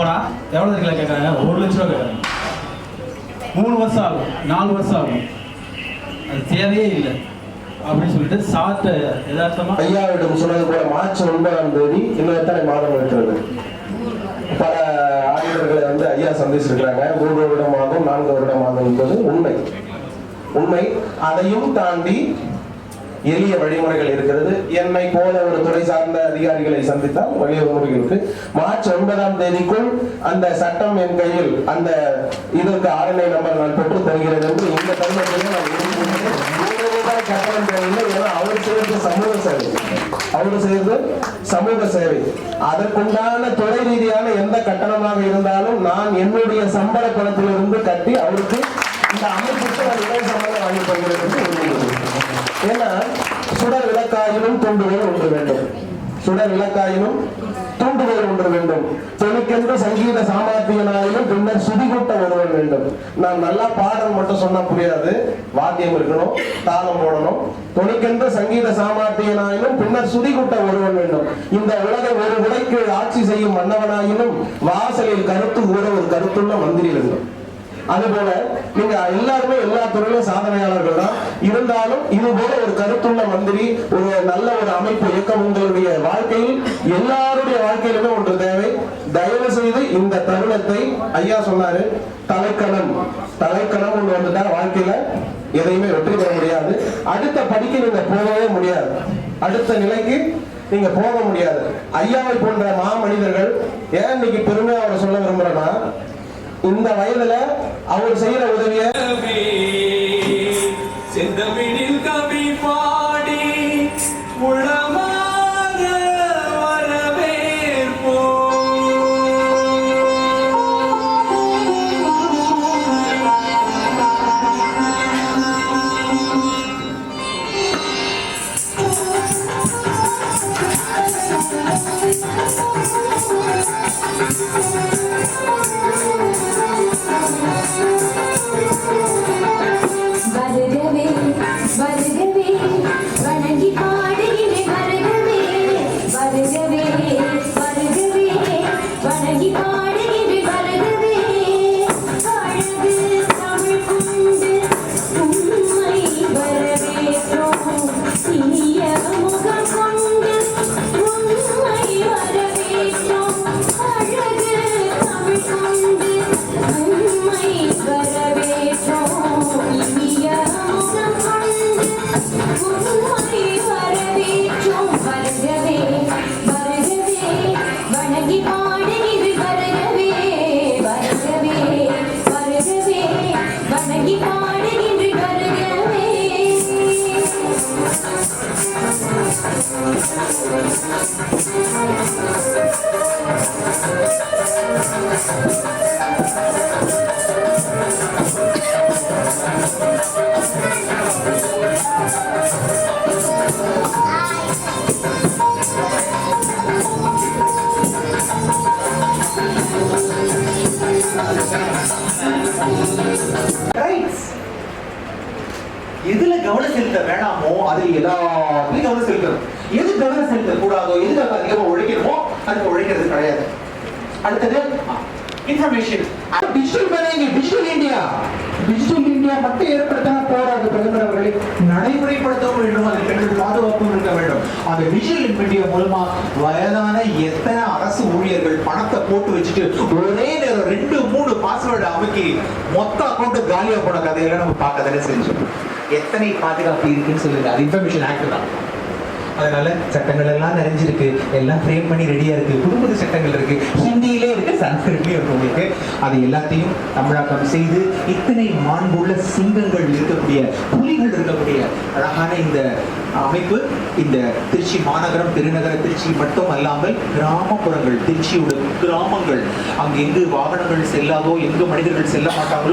எவ்வளோ கிலோ கேட்குறாங்க ஒரு லட்ச ரூபா கேட்குறாங்க மூணு வருஷம் ஆகும். நாலு வருஷம் ஆகும். அது தேவையே இல்லை. அப்படின்னு சொல்லிட்டு சார்ட்ட யதார்த்தமாக ஐயாவிடம் சொன்னது போல மார்ச் ஒன்பதாம் தேதி இன்னும் எத்தனை மாதம் இருக்கிறது? பல ஆடிட்டர்களை வந்து ஐயா சந்திச்சிருக்கிறாங்க. மூன்று வருடம் மாதம் நான்கு வருடம் மாதம் என்பது உண்மை. உண்மை. அதையும் தாண்டி எளிய வழிமுறைகள் இருக்கிறது. என்னை போல ஒரு துறை சார்ந்த அதிகாரிகளை சந்தித்தால் வழிவகை இருக்கு. மார்ச் ஒன்பதாம் தேதிக்குள் அந்த சட்டம் என் கையில் அந்த இதற்கு ஆர்என்ஐ நம்பர் நான் பெற்று தருகிறது என்று இந்த தருணத்தில் நான் கட்டணம் தேவையில்லை ஏன்னா அவர் செய்வது சமூக சேவை. அவர் சேர்ந்து சமூக சேவை. அதற்குண்டான துறை ரீதியான எந்த கட்டணமாக இருந்தாலும் நான் என்னுடைய சம்பள பணத்திலிருந்து கட்டி அவருக்கு இந்த அமைப்புக்கு நான் இலவசமாக வாங்கி தருகிறேன் என்று ஏன்னா சுடர் விளக்காயினும் தூண்டுதல் ஒன்று வேண்டும். சுடர் விளக்காயினும் தூண்டுதல் ஒன்று வேண்டும். தொழுக்கென்று சங்கீத சாமர்த்தியனாயினும் பின்னர் சுதிகூட்ட ஒருவன் வேண்டும். நான் நல்லா பாடல் மட்டும் சொன்னா புரியாது. வாத்தியம் இருக்கணும் தாளம் போடணும். தொழுக்கென்று சங்கீத சாமர்த்தியனாயினும் பின்னர் சுதிகூட்ட ஒருவன் வேண்டும். இந்த உலகை ஒரு உடைக்கு ஆட்சி செய்யும் மன்னவனாயினும் வாசலில் கருத்து கூற ஒரு கருத்துள்ள மந்திரி வேண்டும் அதுபோல நீங்க எல்லாருமே எல்லா துறையிலும் சாதனையாளர்கள் தான். இருந்தாலும் இது போல ஒரு கருத்துள்ள மந்திரி ஒரு நல்ல ஒரு அமைப்பு இயக்கம் உங்களுடைய வாழ்க்கையில் எல்லாருடைய வாழ்க்கையிலுமே ஒன்று தேவை. தயவு செய்து இந்த தருணத்தை ஐயா சொன்னாரு தலைக்கணம். தலைக்கணம் ஒன்று வந்துட்டா வாழ்க்கையில எதையுமே வெற்றி பெற முடியாது. அடுத்த படிக்க நீங்க போகவே முடியாது. அடுத்த நிலைக்கு நீங்க போக முடியாது. ஐயாவை போன்ற மாமனிதர்கள் ஏன் இன்னைக்கு பெருமையா அவரை சொல்ல விரும்புறேன்னா இந்த வயதுல அவர் செய்யற உதவிய எதுல கவனம் செலுத்த வேணாமோ அதில் எல்லாத்தையும் கவனம் செலுத்தணும். எது கவனம் செலுத்த கூடாதோ எது அதிகமா உழைக்கணுமோ அதுக்கு உழைக்கிறது கிடையாது. அடுத்தது information digital banking digital India digital India மட்டும் ஏற்படுத்தினா போராது பிரதமர் அவர்களை நடைமுறைப்படுத்தவும் வேண்டும் அதில் பாதுகாப்பும் இருக்க வேண்டும். அந்த டிஜிட்டல் மீடியா மூலமா வயதான எத்தனை அரசு ஊழியர்கள் பணத்தை போட்டு வச்சுட்டு ஒரே நேரம் ரெண்டு மூணு பாஸ்வேர்டு அமைக்கி மொத்த அக்கௌண்ட் காலியா போன கதையெல்லாம் நம்ம பார்க்க தானே செஞ்சோம். எத்தனை பாதுகாப்பு இருக்குன்னு சொல்லுங்க. அது இன்ஃபர்மேஷன் ஆக்ட் தான். அதனால சட்டங்கள் எல்லாம் நிறைஞ்சிருக்கு எல்லாம் ஃப்ரேம் பண்ணி ரெடியா இருக்கு. புது புது சட்டங்கள் இருக்கு. ஹிந்தியிலே இருக்கு சன்ஸ்கிருட்லயும் இருக்கு உங்களுக்கு. அது எல்லாத்தையும் தமிழாக்கம் செய்து இத்தனை மாண்புள்ள சிங்கங்கள் இருக்கக்கூடிய புலிகள் இருக்கக்கூடிய அழகான இந்த அமைப்பு இந்த திருச்சி மாநகரம் திருநகர திருச்சி மட்டும் அல்லாமல் கிராமப்புறங்கள் திருச்சியோட கிராமங்கள். அங்கு எங்கு வாகனங்கள் செல்லாதோ எங்கு மனிதர்கள் செல்ல மாட்டாங்களோ